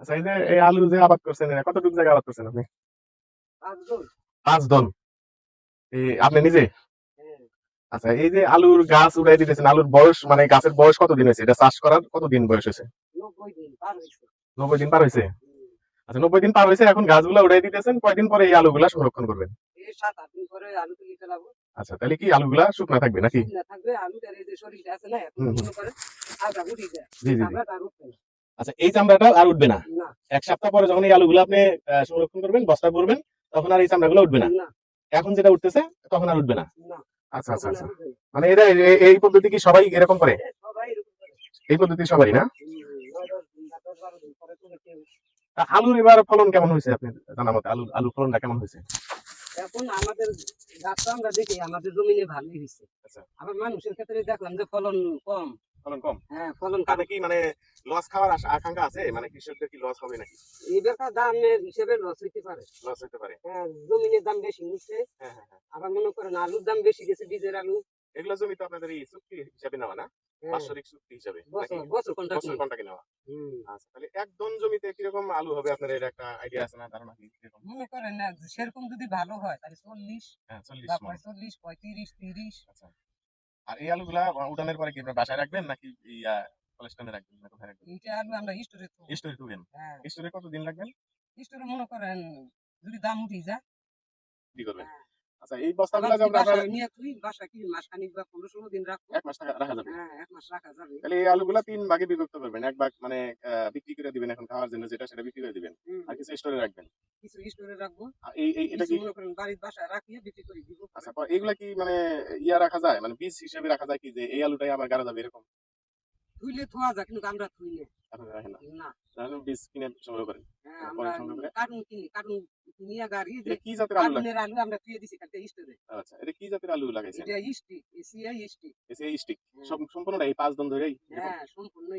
আচ্ছা এই যে এই আলু যে আবাদ করছেন কতটুকু জায়গা আবাদ করছেন আপনি? পাঁচ দন আপনি নিজে? আচ্ছা এই যে আলুর গাছ উড়াই দিতেছেন আলুর বয়স মানে গাছের বয়স কতদিন হয়েছে? এটা চাষ করার কতদিন বয়স হয়েছে? নব্বই দিন পার হয়েছে। আচ্ছা নব্বই দিন পার হয়েছে এখন গাছগুলা উড়াই দিতেছেন কয়দিন পরে এই আলুগুলা সংরক্ষণ করবেন? আলু আচ্ছা তাহলে কি আলুগুলা শুকনা থাকবে নাকি? থাকবে আছে না যায়। জি জি আচ্ছা এই চামড়াটা আর উঠবে না। এক সপ্তাহ পরে যখন এই আলুগুলো আপনি সংরক্ষণ করবেন বস্তা করবেন তখন আর এই চামড়াগুলো উঠবে না। এখন যেটা উঠতেছে তখন আর উঠবে না। আচ্ছা আচ্ছা আচ্ছা। মানে এটা এই পদ্ধতি কি সবাই এরকম করে? সবাই করে। এই পদ্ধতি সবারই না? আলুর এবার ফলন কেমন হয়েছে আপনি জানা মতে? আলু আলু ফলনটা কেমন হয়েছে? এখন আমাদের গাছটা আমরা দেখি আমাদের জমিনে ভালোই হয়েছে। আচ্ছা। আবার মানুষের ক্ষেত্রে দেখলাম যে ফলন কম। ফলন কম? হ্যাঁ ফলন তাতে কি মানে লস খাওয়ার আকাঙ্ক্ষা আছে? মানে কৃষকদের কি লস হবে নাকি? এই বেকার দামের হিসেবে লস হইতে পারে। লস হতে পারে। হ্যাঁ জমিনের দাম বেশি নিচ্ছে হ্যাঁ হ্যাঁ হ্যাঁ। আবার মনে করেন আলুর দাম বেশি গেছে বীজের আলু। এগুলো জমি তো আপনাদের এই চুক্তি হিসাবে নেওয়া না? হ্যাঁ, বাৎসরিক চুক্তি হিসাবে বছর বছর কন্ট্রাক্ট বছর কন্টাকে নেওয়া? আচ্ছা তাহলে একদম জমিতে কীরকম আলু হবে আপনার এর একটা আইডিয়া আছে না ধারণা কি? মনে করেন না সেরকম যদি ভালো হয় তাহলে চল্লিশ হ্যাঁ চল্লিশ পঁয়ত্রিশ তিরিশ। আচ্ছা। আর এই আলুগুলা উঠানের পরে কি আপনার বাসায় রাখবেন নাকি ইয়া কলেস্টনে রাখবেন না কোথায় রাখবেন? এইটা আলু আমরা স্টোরে স্টোরে তুলবেন হ্যাঁ। স্টোরে কতদিন রাখবেন? স্টোরে মনে করেন যদি দাম উঠে যায়। কি করবেন? হ্যাঁ। আচ্ছা এই বস্তাগুলো বাসায় নিয়ে তুই বাসা কি মাস খানিক বা পনেরো ষোলো দিন রাখব? এক মাস রাখা যাবে। হ্যাঁ এক মাস রাখা যাবে। তাহলে এই আলুগুলা তিন ভাগে বিভক্ত করবেন। এক ভাগ মানে বিক্রি করে দিবেন এখন খাওয়ার জন্য যেটা সেটা বিক্রি করে দিবেন। আর কিছু স্টোরে রাখবেন। কিছু স্টোরে রাখব। এই এই এটা কি বাড়ির বাসায় রাখিয়ে বিক্রি করে দিব। আচ্ছা এগুলা কি মানে ইয়া রাখা যায়? মানে বীজ হিসেবে রাখা যায় কি যে এই আলুটাই আবার গাড়া যাবে এরকম? থোয়া যায় কিন্তু আমরা থুই না আপনারা রাখেন না। না। বীজ কিনে সংগ্রহ করেন। হ্যাঁ আমরা কার্টুন কিনি কার্টুন কিনিয়া গাড়ি যে কি জাতের আলু লাগে? কার্টুনের আলু আমরা থুয়ে দিছি কালকে স্টোরে আচ্ছা এটা কি জাতের আলু লাগাইছেন? এটা স্টিক এসিআই স্টিক এই স্টিক সম্পূর্ণটা এই পাঁচ দন ধরেই? হ্যাঁ সম্পূর্ণ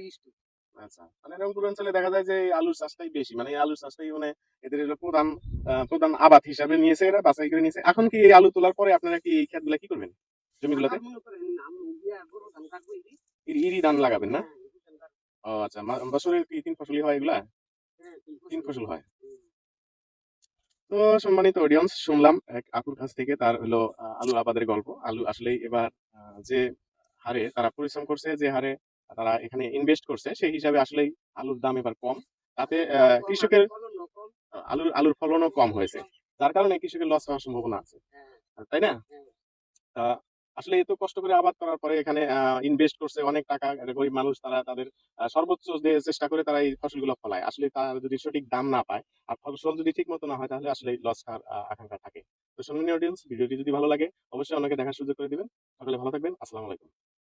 আচ্ছা মানে রংপুর অঞ্চলে দেখা যায় যে আলুর চাষটাই বেশি মানে আলুর চাষটাই মানে এদের প্রধান প্রধান আবাদ হিসাবে নিয়েছে এরা বাছাই করে নিয়েছে। এখন কি এই আলু তোলার পরে আপনারা কি এই কি করবেন জমিগুলোতে? ইরি- ধান লাগাবেন না? হ্যাঁ। ও আচ্ছা বছরের কি তিন ফসলি হয় এগুলা? হ্যাঁ, তিন ফসল। হয়। তো সম্মানিত অডিয়েন্স শুনলাম এক আপুর কাছ থেকে তার হলো আলু আবাদের গল্প। আলু আসলেই এবার যে হারে তারা পরিশ্রম করছে যে হারে তারা এখানে ইনভেস্ট করছে সেই হিসাবে আসলেই আলুর দাম এবার কম। তাতে কৃষকের আলুর আলুর ফলনও কম হয়েছে। যার কারণে কৃষকের লস হওয়ার সম্ভাবনা আছে। হ্যাঁ, তাই না? হ্যাঁ। আসলে এত কষ্ট করে আবাদ করার পরে এখানে ইনভেস্ট করছে অনেক টাকা। গরিব মানুষ তারা তাদের সর্বোচ্চ চেষ্টা করে তারা এই ফসলগুলো ফলায়। আসলে তারা যদি সঠিক দাম না পায় আর ফসল যদি ঠিক মতো না হয় তাহলে আসলে লস খাওয়ার আকাঙ্ক্ষা থাকে। তো সম্মানীয় অডিয়েন্স ভিডিওটি যদি ভালো লাগে অবশ্যই অনেকে দেখার সুযোগ করে দিবেন। সকলে ভালো থাকবেন। আসসালামু আলাইকুম।